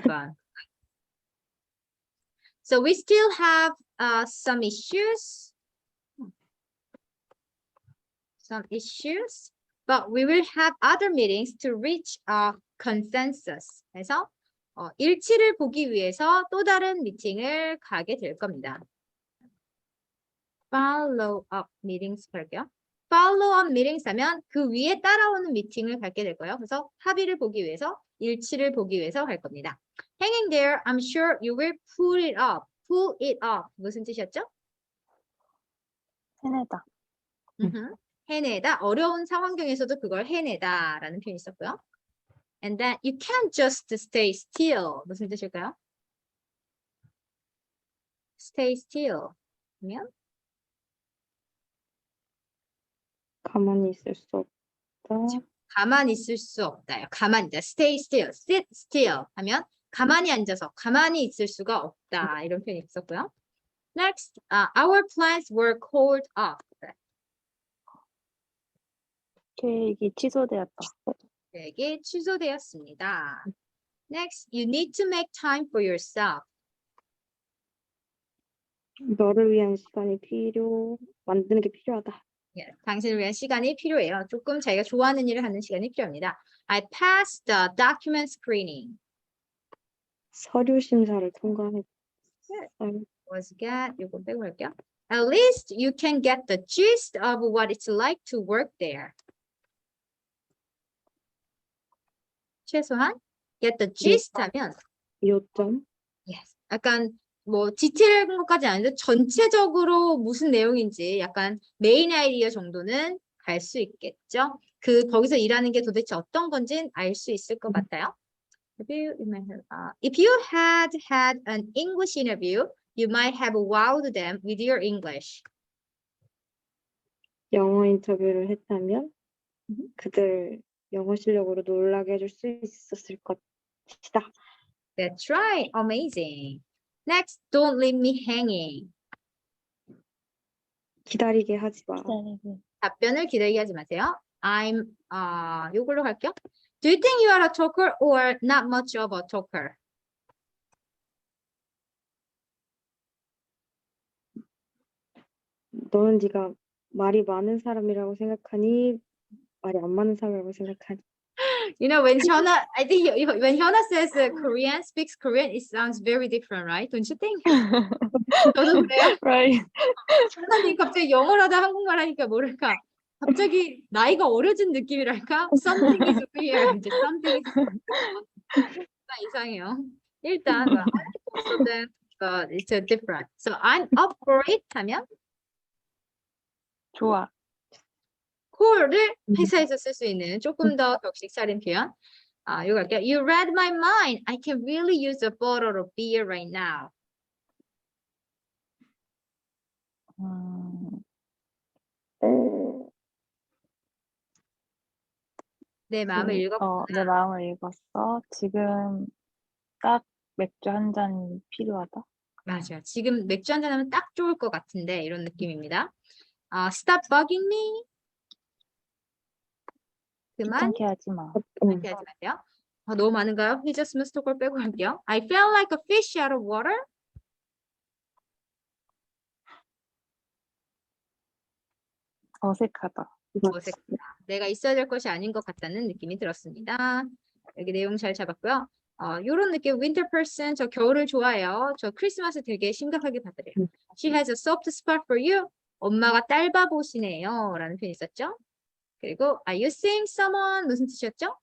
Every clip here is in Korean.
fun. So we still have uh, some issues. Some issues, but we will have other meetings to reach a consensus. 그래서 어, 일치를 보기 위해서 또 다른 미팅을 가게 될 겁니다. Follow up meetings 할게요. Follow up meetings 하면 그 위에 따라오는 미팅을 갖게 될 거예요. 그래서 합의를 보기 위해서 일치를 보기 위해서 할 겁니다. Hanging there, I'm sure you will pull it up. Pull it up. 무슨 뜻이었죠? 해내다. 음흠. 해내다. 어려운 상황경에서도 그걸 해내다라는 표현이 있었고요. And then you can't just stay still. 무슨 뜻일까요? Stay still. 그러면 가만히 있을 수 없다. 가만히 있을 수 없다요. 가만히 있다. Stay still. Sit still 하면 가만히 앉아서 가만히 있을 수가 없다. 이런 표현이 있었고요. Next, uh, our plans were called off. 계획이 취소되었다. 계획이 취소되었습니다. Next, you need to make time for yourself. 너를 위한 시간이 필요, 만드는 게 필요하다. 예, 당신을 위한 시간이 필요해요. 조금 자기가 좋아하는 일을 하는 시간이 필요합니다. I passed the document screening. 서류 심사를 통과했다. was get 요거 빼고 할게요. At least you can get the gist of what it's like to work there. 최소한 get the gist 하면 요점, yes. 약간 뭐 디테일한 것까지 아닌데 전체적으로 무슨 내용인지 약간 메인 아이디어 정도는 갈 수 있겠죠. 그 거기서 일하는 게 도대체 어떤 건지는 알수 있을 것 같아요. If you, you might have, uh, if you had had an English interview, you might have wowed them with your English. 영어 인터뷰를 했다면 음. 그들 영어 실력으로 놀라게 해줄 수 있었을 것이다. That's right. Amazing. Next, don't leave me hanging. 기다리게 하지 마. 답변을 기다리게 하지 마세요. I'm, 아, 요걸로 갈게요. Do you think you are a talker or not much of a talker? 너는 네가 말이 많은 사람이라고 생각하니 말이 안 많은 사람이라고 생각하니 You know, when Hyuna, I think you- you- when Hyuna says uh, Korean, speaks Korean, it sounds very different, right? Don't you think? 저도 그래요. right. 현아님 갑자기 영어를 하다 한국말 하니까 뭐랄까. 갑자기 나이가 어려진 느낌이랄까? Something is weird. 이제 something is 나 이상해요. 일단 but it's different. So I'm up for it 하면 좋아. Call을 음. 회사에서 쓸 수 있는 조금 더 격식 차린 표현. 아, 이거 할게요. You read my mind. I can really use a bottle of beer right now. 음, 내 마음을 그, 읽어. 어, 내 마음을 읽었어. 지금 딱 맥주 한 잔이 필요하다. 맞아요. 지금 맥주 한 잔 하면 딱 좋을 것 같은데 이런 느낌입니다. 아, stop bugging me. 그만 귀찮게 하지 마. 그렇게 하지 마세요. 아, 너무 많은가요? He just missed 걸 빼고 할게요. I felt like a fish out of water. 어색하다. 어색하다. 내가 있어야 될 것이 아닌 것 같다는 느낌이 들었습니다. 여기 내용 잘 잡았고요. 어, 이런 느낌, winter person, 저 겨울을 좋아해요. 저 크리스마스 되게 심각하게 받으래요. 음. She has a soft spot for you. 엄마가 딸바 보시네요. 라는 표현이 있었죠. 그리고 are you seeing someone? 무슨 뜻이었죠?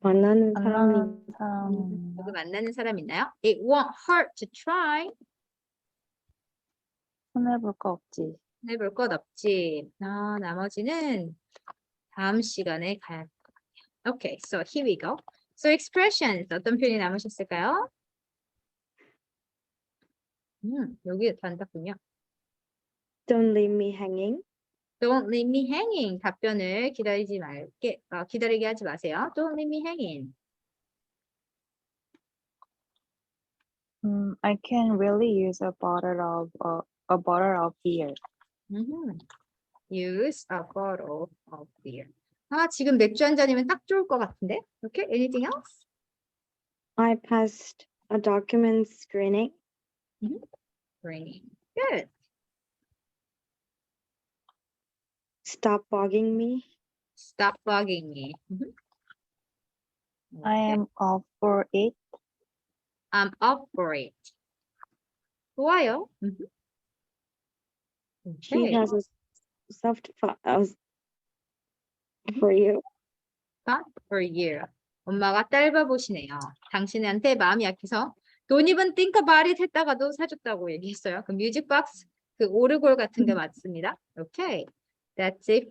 만나는 사람이 음, 음. 사람 누구 만나는 사람 있나요? It won't hurt to try. 손해볼 거 없지. 해볼 것 없지. 아, 나머지는 다음 시간에 가야 할 것 같아요. Okay, so here we go. So expressions 어떤 표현이 남으셨을까요? 음, 여기 단답군요. Don't leave me hanging. Don't leave me hanging. 답변을 기다리지 말게, 어, 기다리게 하지 마세요. Don't leave me hanging. 음, I can really use a bottle of uh, a bottle of beer. 음흠. Use a bottle of beer. 아, 지금 맥주 한 잔이면 딱 좋을 것 같은데? Okay, anything else? I passed a document screening. Great. Good. Stop bugging me. Stop bugging me. Mhm. I Okay. am up for it. I'm up for it. 좋아요. Mhm. She Okay. has a soft spot as- for you. spot for you. 엄마가 짧아 보시네요. 당신한테 마음이 약해서 don't even think about it 했다가도 사줬다고 얘기했어요. 그 뮤직박스 그 오르골 같은 게 맞습니다. Okay. That's it for